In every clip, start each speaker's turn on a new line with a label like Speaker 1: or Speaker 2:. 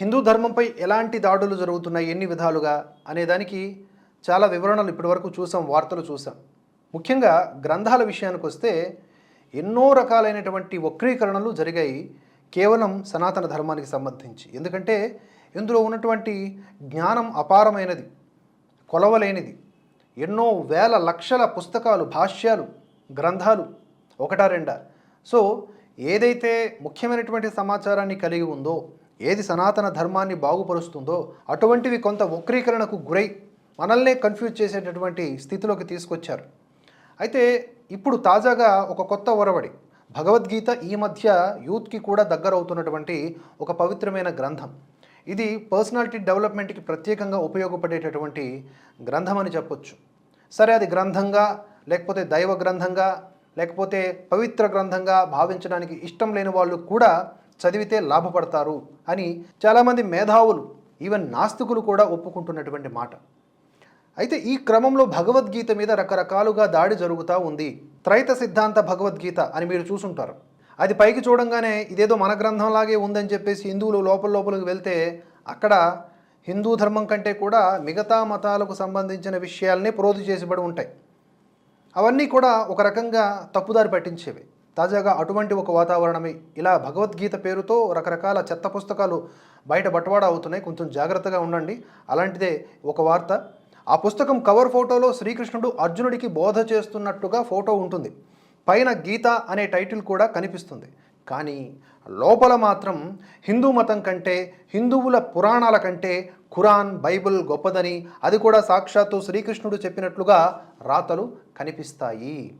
Speaker 1: హిందూ ధర్మంపై ఎలాంటి దాడులు జరుగుతున్నాయి ఎన్ని విధాలుగా అనేదానికి చాలా వివరణలు ఇప్పటివరకు చూసాం వార్తలు చూసాం. ముఖ్యంగా గ్రంథాల విషయానికి వస్తే ఎన్నో రకాలైనటువంటి వక్రీకరణలు జరిగాయి కేవలం సనాతన ధర్మానికి సంబంధించి. ఎందుకంటే ఇందులో ఉన్నటువంటి జ్ఞానం అపారమైనది కొలవలేనిది. ఎన్నో వేల లక్షల పుస్తకాలు భాష్యాలు గ్రంథాలు ఒకటా రెండా. సో ఏదైతే ముఖ్యమైనటువంటి సమాచారాన్ని కలిగి ఉందో ఏది సనాతన ధర్మాన్ని బాగుపరుస్తుందో అటువంటివి కొంత వక్రీకరణకు గురై మనల్నే కన్ఫ్యూజ్ చేసేటటువంటి స్థితిలోకి తీసుకొచ్చారు. అయితే ఇప్పుడు తాజాగా ఒక కొత్త ఒరవడి భగవద్గీత ఈ మధ్య యూత్కి కూడా దగ్గరవుతున్నటువంటి ఒక పవిత్రమైన గ్రంథం. ఇది పర్సనాలిటీ డెవలప్మెంట్కి ప్రత్యేకంగా ఉపయోగపడేటటువంటి గ్రంథం అని చెప్పొచ్చు. సరే అది గ్రంథంగా లేకపోతే దైవ గ్రంథంగా లేకపోతే పవిత్ర గ్రంథంగా భావించడానికి ఇష్టం లేని వాళ్ళు కూడా చదివితే లాభపడతారు అని చాలామంది మేధావులు ఈవెన్ నాస్తికులు కూడా ఒప్పుకుంటున్నటువంటి మాట. అయితే ఈ క్రమంలో భగవద్గీత మీద రకరకాలుగా దాడి జరుగుతూ ఉంది. త్రైత సిద్ధాంత భగవద్గీత అని మీరు చూసుంటారు. అది పైకి చూడంగానే ఇదేదో మన గ్రంథంలాగే ఉందని చెప్పేసి హిందువులు లోపల లోపలికి వెళ్తే అక్కడ హిందూ ధర్మం కంటే కూడా మిగతా మతాలకు సంబంధించిన విషయాలనే ప్రోధి చేసిబడి ఉంటాయి. అవన్నీ కూడా ఒక రకంగా తప్పుదారి పట్టించేవి. తాజాగా అటువంటి ఒక వాతావరణమే. ఇలా భగవద్గీత పేరుతో రకరకాల చెత్త పుస్తకాలు బయట బట్వాడా అవుతున్నాయి. కొంచెం జాగ్రత్తగా ఉండండి. అలాంటిదే ఒక వార్త. ఆ పుస్తకం కవర్ ఫోటోలో శ్రీకృష్ణుడు అర్జునుడికి బోధ చేస్తున్నట్టుగా ఫోటో ఉంటుంది. పైన గీత అనే టైటిల్ కూడా కనిపిస్తుంది. కానీ లోపల మాత్రం హిందూ మతం కంటే హిందువుల పురాణాల కంటే ఖురాన్ బైబిల్ గొప్పదని అది కూడా సాక్షాత్తు శ్రీకృష్ణుడు చెప్పినట్లుగా రాతలు కనిపిస్తాయి.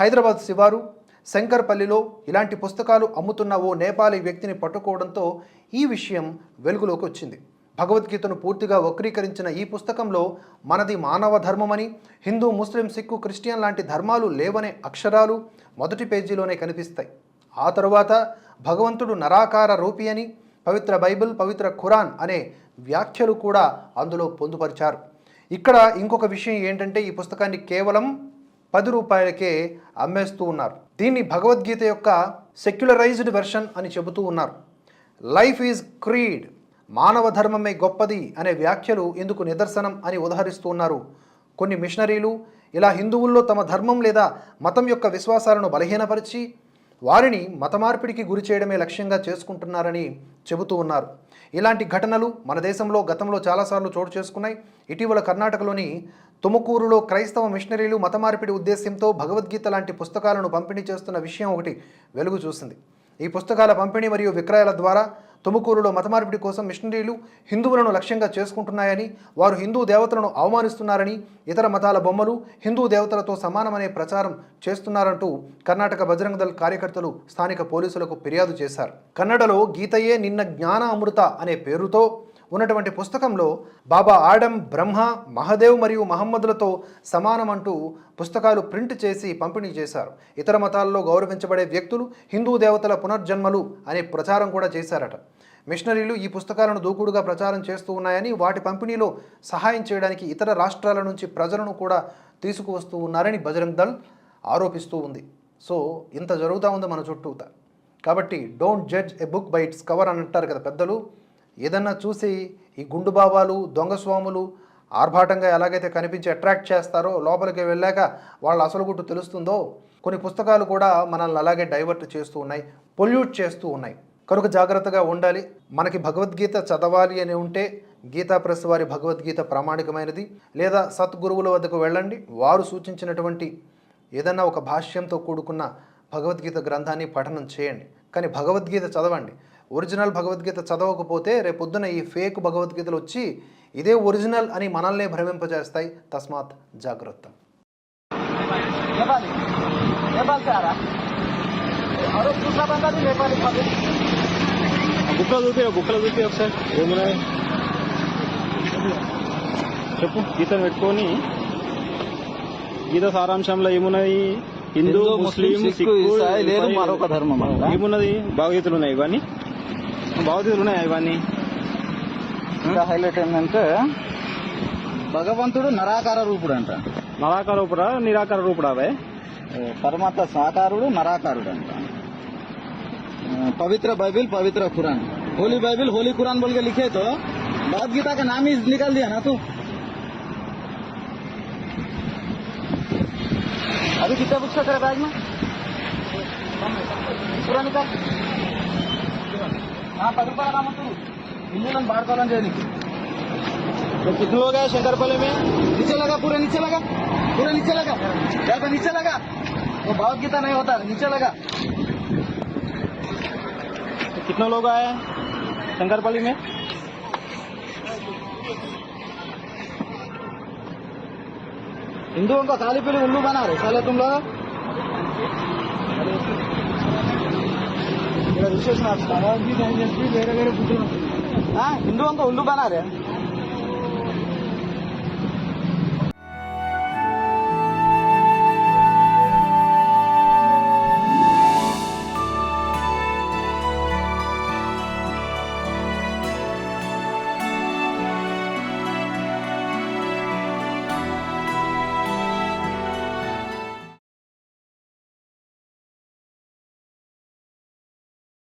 Speaker 1: హైదరాబాద్ శివారు శంకర్పల్లిలో ఇలాంటి పుస్తకాలు అమ్ముతున్న ఓ నేపాలీ వ్యక్తిని పట్టుకోవడంతో ఈ విషయం వెలుగులోకి వచ్చింది. భగవద్గీతను పూర్తిగా వక్రీకరించిన ఈ పుస్తకంలో మనది మానవ ధర్మమని హిందూ ముస్లిం సిక్కు క్రిస్టియన్ లాంటి ధర్మాలు లేవనే అక్షరాలు మొదటి పేజీలోనే కనిపిస్తాయి. ఆ తరువాత భగవంతుడు నరాకార రూపి అని పవిత్ర బైబిల్ పవిత్ర ఖురాన్ అనే వ్యాఖ్యలు కూడా అందులో పొందుపరిచారు. ఇక్కడ ఇంకొక విషయం ఏంటంటే ఈ పుస్తకాన్ని కేవలం పది రూపాయలకే అమ్మేస్తూ ఉన్నారు. దీన్ని భగవద్గీత యొక్క సెక్యులరైజ్డ్ వెర్షన్ అని చెబుతూ ఉన్నారు. Life is creed. మానవ ధర్మమే గొప్పది అనే వ్యాఖ్యలు ఇందుకు నిదర్శనం అని ఉదహరిస్తూ ఉన్నారు. కొన్ని మిషనరీలు ఇలా హిందువుల్లో తమ ధర్మం లేదా మతం యొక్క విశ్వాసాలను బలహీనపరిచి వారిని మతమార్పిడికి గురి చేయడమే లక్ష్యంగా చేసుకుంటున్నారని చెబుతూ ఉన్నారు. ఇలాంటి ఘటనలు మన దేశంలో గతంలో చాలాసార్లు చోటు చేసుకున్నాయి. ఇటీవల కర్ణాటకలోని తుముకూరులో క్రైస్తవ మిషనరీలు మతమార్పిడి ఉద్దేశ్యంతో భగవద్గీత లాంటి పుస్తకాలను పంపిణీ చేస్తున్న విషయం ఒకటి వెలుగు చూసింది. ఈ పుస్తకాల పంపిణీ మరియు విక్రయాల ద్వారా తుముకూరులో మతమార్పిడి కోసం మిషనరీలు హిందువులను లక్ష్యంగా చేసుకుంటున్నాయని వారు హిందూ దేవతలను అవమానిస్తున్నారని ఇతర మతాల బొమ్మలు హిందూ దేవతలతో సమానమనే ప్రచారం చేస్తున్నారంటూ కర్ణాటక బజరంగ దళ్ కార్యకర్తలు స్థానిక పోలీసులకు ఫిర్యాదు చేశారు. కన్నడలో గీతయే నిన్న జ్ఞాన అమృత అనే పేరుతో ఉన్నటువంటి పుస్తకంలో బాబా ఆడం బ్రహ్మ మహదేవ్ మరియు మహమ్మదులతో సమానమంటూ పుస్తకాలు ప్రింట్ చేసి పంపిణీ చేశారు. ఇతర మతాల్లో గౌరవించబడే వ్యక్తులు హిందూ దేవతల పునర్జన్మలు అనే ప్రచారం కూడా చేశారట. మిషనరీలు ఈ పుస్తకాలను దూకుడుగా ప్రచారం చేస్తూ ఉన్నాయని వాటి పంపిణీలో సహాయం చేయడానికి ఇతర రాష్ట్రాల నుంచి ప్రజలను కూడా తీసుకువస్తూ ఉన్నారని బజరంగ్ దళ్ ఆరోపిస్తూ ఉంది. సో ఇంత జరుగుతూ ఉంది మన చుట్టూత. కాబట్టి don't judge a book by its cover అని అంటారు కదా పెద్దలు. ఏదన్నా చూసి ఈ గుండు బాబాలు దొంగ స్వాములు ఆర్భాటంగా ఎలాగైతే కనిపించి అట్రాక్ట్ చేస్తారో లోపలికి వెళ్ళాక వాళ్ళ అసలు గుట్టు తెలుస్తుందో కొన్ని పుస్తకాలు కూడా మనల్ని అలాగే డైవర్ట్ చేస్తూ ఉన్నాయి పొల్యూట్ చేస్తూ ఉన్నాయి. కనుక జాగ్రత్తగా ఉండాలి. మనకి భగవద్గీత చదవాలి అని ఉంటే గీతా ప్రెస్ వారి భగవద్గీత ప్రామాణికమైనది. లేదా సద్గురువుల వద్దకు వెళ్ళండి. వారు సూచించినటువంటి ఏదన్నా ఒక భాష్యంతో కూడుకున్న భగవద్గీత గ్రంథాన్ని పఠనం చేయండి. కానీ భగవద్గీత చదవండి. ఒరిజినల్ భగవద్గీత చదవకపోతే రేపొద్దున ఈ ఫేక్ భగవద్గీతలు వచ్చి ఇదే ఒరిజినల్ అని మనల్నే భ్రమింపజేస్తాయి. తస్మాత్ జాగ్రత్త.
Speaker 2: బుక్కలు చూపి బుక్కలు చూపి ఒకసారి. ఏమున్నాయి? చెప్పు గీతను పెట్టుకొని. గీత సారాంశంలో ఏమున్నాయి? హిందూ ముస్లిం
Speaker 3: సిక్కు మరొక ధర్మం
Speaker 2: ఏమున్నది? భావగీతలు ఉన్నాయి ఇవన్నీ. భావగీతలు ఉన్నాయా ఇవన్నీ
Speaker 3: ఇంకా హైలైట్ ఏంటంటే భగవంతుడు నరాకార రూపుడు అంట
Speaker 2: నరాకార రూపుడా నిరాకార రూపుడా అవే
Speaker 3: ఏ, పరమాత్మ సాకారుడు నరాకారుడు అంట ఏ, పవిత్ర బైబిల్ పవిత్ర Quran holy Bible holy Quran बोल के लिखे तो भगवत गीता का नाम ही निकाल दिया ना तू अभी कितना बुक्स का तेरा बैग में पूरा निकाल कितने लोग हैं में नीचे लगा पूरे नीचे लगा पूरे नीचे लगा क्या तो नीचे लगा गीता नहीं होता नीचे लगा
Speaker 2: तो कितने लोग आए हैं शंकरपल्ली में
Speaker 3: हिंदुओं का खाली पीली उल्लू बना रहे साले तुम लोग रजिस्ट्रेशन आपका बीस एन एस पी वेरे वेरे पूछ रहे हिंदुओं का उल्लू बना रहे हैं